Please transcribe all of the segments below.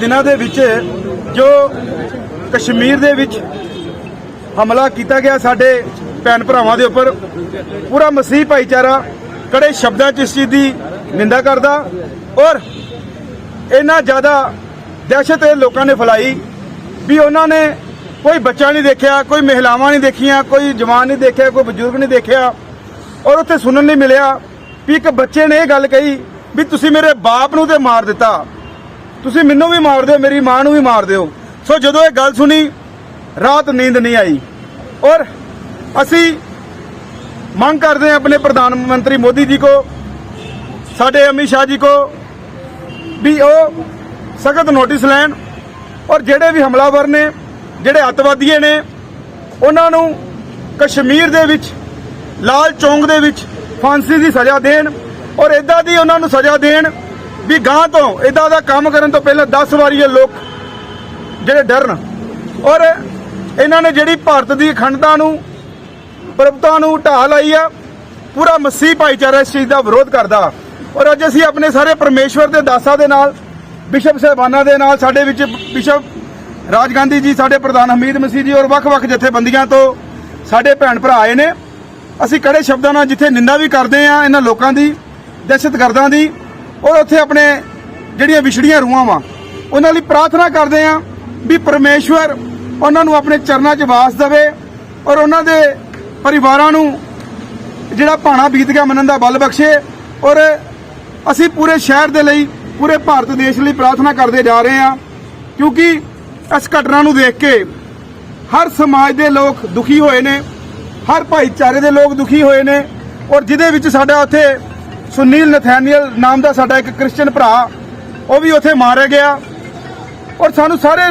ਦਿਨਾਂ ਦੇ ਵਿੱਚ ਜੋ ਕਸ਼ਮੀਰ ਦੇ ਵਿੱਚ ਹਮਲਾ ਕੀਤਾ ਗਿਆ ਸਾਡੇ ਭੈਣ ਭਰਾਵਾਂ ਦੇ ਉੱਪਰ, ਪੂਰਾ ਮਸੀਹ ਭਾਈਚਾਰਾ ਕੜੇ ਸ਼ਬਦਾਂ 'ਚ ਇਸ ਚੀਜ਼ ਦੀ ਨਿੰਦਾ ਕਰਦਾ ਔਰ ਇੰਨਾ ਜ਼ਿਆਦਾ ਦਹਿਸ਼ਤ ਇਹ ਲੋਕਾਂ ਨੇ ਫੈਲਾਈ ਵੀ ਉਹਨਾਂ ਨੇ ਕੋਈ ਬੱਚਾ ਨਹੀਂ ਦੇਖਿਆ, ਕੋਈ ਮਹਿਲਾਵਾਂ ਨਹੀਂ ਦੇਖੀਆਂ, ਕੋਈ ਜਵਾਨ ਨਹੀਂ ਦੇਖਿਆ, ਕੋਈ ਬਜ਼ੁਰਗ ਨਹੀਂ ਦੇਖਿਆ ਔਰ ਉੱਥੇ ਸੁਣਨ ਲਈ ਮਿਲਿਆ ਵੀ ਇੱਕ ਬੱਚੇ ਨੇ ਇਹ ਗੱਲ ਕਹੀ ਵੀ ਤੁਸੀਂ ਮੇਰੇ ਬਾਪ ਨੂੰ ਤੇ ਮਾਰ ਦਿੱਤਾ। ਤੁਸੀਂ ਮੈਨੂੰ ਵੀ ਮਾਰ ਦਿਓ, ਮੇਰੀ ਮਾਂ ਨੂੰ ਵੀ ਮਾਰ ਦਿਓ। ਸੋ ਜਦੋਂ ਇਹ ਗੱਲ ਸੁਣੀ, ਰਾਤ ਨੀਂਦ ਨਹੀਂ ਆਈ। ਔਰ ਅਸੀਂ ਮੰਗ ਕਰਦੇ ਹਾਂ ਆਪਣੇ ਪ੍ਰਧਾਨ ਮੰਤਰੀ ਮੋਦੀ ਜੀ ਕੋ, ਸਾਡੇ ਅਮਿਤ ਸ਼ਾਹ ਜੀ ਕੋ, ਵੀ ਉਹ ਸਖਤ ਨੋਟਿਸ ਲੈਣ। ਔਰ ਜਿਹੜੇ ਵੀ ਹਮਲਾਵਰ ਨੇ, ਜਿਹੜੇ ਅੱਤਵਾਦੀਏ ਨੇ, ਉਹਨਾਂ ਨੂੰ ਕਸ਼ਮੀਰ ਦੇ ਵਿੱਚ, ਲਾਲ ਚੌਂਕ ਦੇ ਵਿੱਚ ਫਾਂਸੀ ਦੀ ਸਜ਼ਾ ਦੇਣ। ਔਰ ਇਦਾਂ ਦੀ ਉਹਨਾਂ ਨੂੰ ਸਜ਼ਾ ਦੇਣ ਵੀ ਗਾਂ ਤੋਂ ਇਦਾਂ ਦਾ ਕੰਮ ਕਰਨ ਤੋਂ ਪਹਿਲਾਂ 10 ਵਾਰੀ ਇਹ ਲੋਕ ਜਿਹੜੇ ਡਰਨ। ਔਰ ਇਹਨਾਂ ਨੇ ਜਿਹੜੀ ਭਾਰਤ ਦੀ ਅਖੰਡਤਾ ਨੂੰ, ਪ੍ਰਭਤਾ ਨੂੰ ਢਾਹ ਲਾਈ ਆ, ਪੂਰਾ ਮਸੀਹ ਭਾਈਚਾਰਾ ਇਸ ਚੀਜ਼ ਦਾ ਵਿਰੋਧ ਕਰਦਾ। ਔਰ ਅੱਜ ਅਸੀਂ ਆਪਣੇ ਸਾਰੇ ਪਰਮੇਸ਼ਵਰ ਦੇ ਦਾਸਾਂ ਦੇ ਨਾਲ, ਬਿਸ਼ਪ ਸਾਹਿਬਾਨਾਂ ਦੇ ਨਾਲ, ਸਾਡੇ ਵਿੱਚ ਬਿਸ਼ਪ ਰਾਜ ਗਾਂਧੀ ਜੀ, ਸਾਡੇ ਪ੍ਰਧਾਨ ਹਮੀਦ ਮਸੀਹ ਜੀ ਔਰ ਵੱਖ-ਵੱਖ ਜਥੇਬੰਦੀਆਂ ਤੋਂ ਸਾਡੇ ਭੈਣ ਭਰਾ ਆਏ ਨੇ। ਅਸੀਂ ਕੜੇ ਸ਼ਬਦਾਂ ਨਾਲ ਜਿੱਥੇ ਨਿੰਦਾ ਵੀ ਕਰਦੇ ਆ ਇਹਨਾਂ ਲੋਕਾਂ ਦੀ, ਦਹਿਸ਼ਤਗਰਦਾਂ ਦੀ ਔਰ ਉੱਥੇ ਆਪਣੇ ਜਿਹੜੀਆਂ ਵਿਛੜੀਆਂ ਰੂਹਾਂ ਵਾ, ਉਹਨਾਂ ਲਈ ਪ੍ਰਾਰਥਨਾ ਕਰਦੇ ਆ ਵੀ ਪਰਮੇਸ਼ਵਰ ਉਹਨਾਂ ਨੂੰ ਆਪਣੇ ਚਰਨਾਂ 'ਚ ਵਾਸ ਦੇਵੇ ਔਰ ਉਹਨਾਂ ਦੇ ਪਰਿਵਾਰਾਂ ਨੂੰ ਜਿਹੜਾ ਭਾਣਾ ਬੀਤ ਗਿਆ ਮੰਨਣ ਦਾ ਬਲ ਬਖਸ਼ੇ ਔਰ ਅਸੀਂ ਪੂਰੇ ਸ਼ਹਿਰ ਦੇ ਲਈ, ਪੂਰੇ ਭਾਰਤ ਦੇਸ਼ ਲਈ ਪ੍ਰਾਰਥਨਾ ਕਰਦੇ ਜਾ ਰਹੇ ਹਾਂ ਕਿਉਂਕਿ ਇਸ ਘਟਨਾ ਨੂੰ ਦੇਖ ਕੇ ਹਰ ਸਮਾਜ ਦੇ ਲੋਕ ਦੁਖੀ ਹੋਏ ਨੇ, ਹਰ ਭਾਈਚਾਰੇ ਦੇ ਲੋਕ ਦੁਖੀ ਹੋਏ ਨੇ ਔਰ ਜਿਹਦੇ ਵਿੱਚ ਸਾਡਾ ਉੱਥੇ ਸੁਨੀਲ ਨਥੈਨੀਅਲ ਨਾਮ ਦਾ ਸਾਡਾ ਇੱਕ ਕ੍ਰਿਸਚੀਅਨ ਭਰਾ, ਉਹ ਵੀ ਉੱਥੇ ਮਾਰਿਆ ਗਿਆ ਔਰ ਸਾਨੂੰ ਸਾਰੇ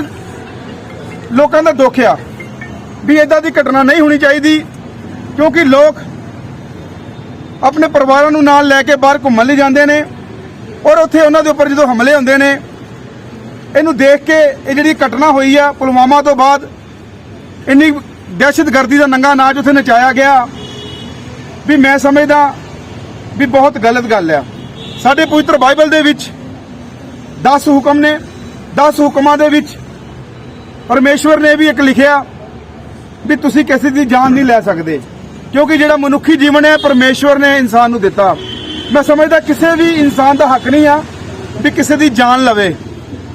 ਲੋਕਾਂ ਦਾ ਦੁੱਖ ਆ ਵੀ ਇਦਾਂ ਦੀ ਘਟਨਾ ਨਹੀਂ ਹੋਣੀ ਚਾਹੀਦੀ ਕਿਉਂਕਿ ਲੋਕ ਆਪਣੇ ਪਰਿਵਾਰਾਂ ਨੂੰ ਨਾਲ ਲੈ ਕੇ ਬਾਹਰ ਘੁੰਮਣ ਲਈ ਜਾਂਦੇ ਨੇ ਔਰ ਉੱਥੇ ਉਹਨਾਂ ਦੇ ਉੱਪਰ ਜਦੋਂ ਹਮਲੇ ਹੁੰਦੇ ਨੇ, ਇਹਨੂੰ ਦੇਖ ਕੇ ਇਹ ਜਿਹੜੀ ਘਟਨਾ ਹੋਈ ਆ, ਪੁਲਵਾਮਾ ਤੋਂ ਬਾਅਦ ਇੰਨੀ ਦਹਿਸ਼ਤਗਰਦੀ ਦਾ ਨੰਗਾ ਨਾਚ ਉੱਥੇ ਨਚਾਇਆ ਗਿਆ ਵੀ ਮੈਂ ਸਮਝਦਾ ਵੀ ਬਹੁਤ ਗਲਤ ਗੱਲ ਆ। ਸਾਡੇ ਪਵਿੱਤਰ ਬਾਈਬਲ ਦੇ ਵਿੱਚ 10 ਹੁਕਮ ਨੇ 10 ਹੁਕਮਾਂ ਦੇ ਵਿੱਚ ਪਰਮੇਸ਼ਵਰ ਨੇ ਵੀ ਇੱਕ ਲਿਖਿਆ ਵੀ ਤੁਸੀਂ ਕਿਸੇ ਦੀ ਜਾਨ ਨਹੀਂ ਲੈ ਸਕਦੇ। ਕਿਉਂਕਿ ਜਿਹੜਾ ਮਨੁੱਖੀ ਜੀਵਨ ਹੈ, ਪਰਮੇਸ਼ਵਰ ਨੇ ਇਨਸਾਨ ਨੂੰ ਦਿੱਤਾ। ਮੈਂ ਸਮਝਦਾ ਕਿਸੇ ਵੀ ਇਨਸਾਨ ਦਾ ਹੱਕ ਨਹੀਂ ਆ ਵੀ ਕਿਸੇ ਦੀ ਜਾਨ ਲਵੇ।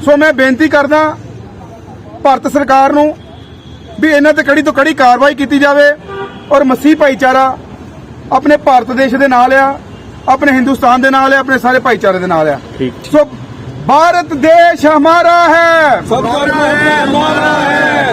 ਸੋ ਮੈਂ ਬੇਨਤੀ ਕਰਦਾ ਭਾਰਤ ਸਰਕਾਰ ਨੂੰ ਵੀ ਇਹਨਾਂ ਤੇ ਕੜੀ ਤੋਂ ਕੜੀ ਕਾਰਵਾਈ ਕੀਤੀ ਜਾਵੇ ਔਰ ਮਸੀਹ ਭਾਈਚਾਰਾ ਆਪਣੇ ਭਾਰਤ ਦੇਸ਼ ਦੇ ਨਾਲ ਆ। ਆਪਣੇ ਹਿੰਦੁਸਤਾਨ ਦੇ ਨਾਲ ਹੈ ਆਪਣੇ ਸਾਰੇ ਭਾਈਚਾਰੇ ਦੇ ਨਾਲ ਹੈ। ਸੋ ਭਾਰਤ ਦੇਸ਼ ਹਮਾਰਾ ਹੈ। ਸਭ ਹੈ ਹਮਾਰਾ ਹੈ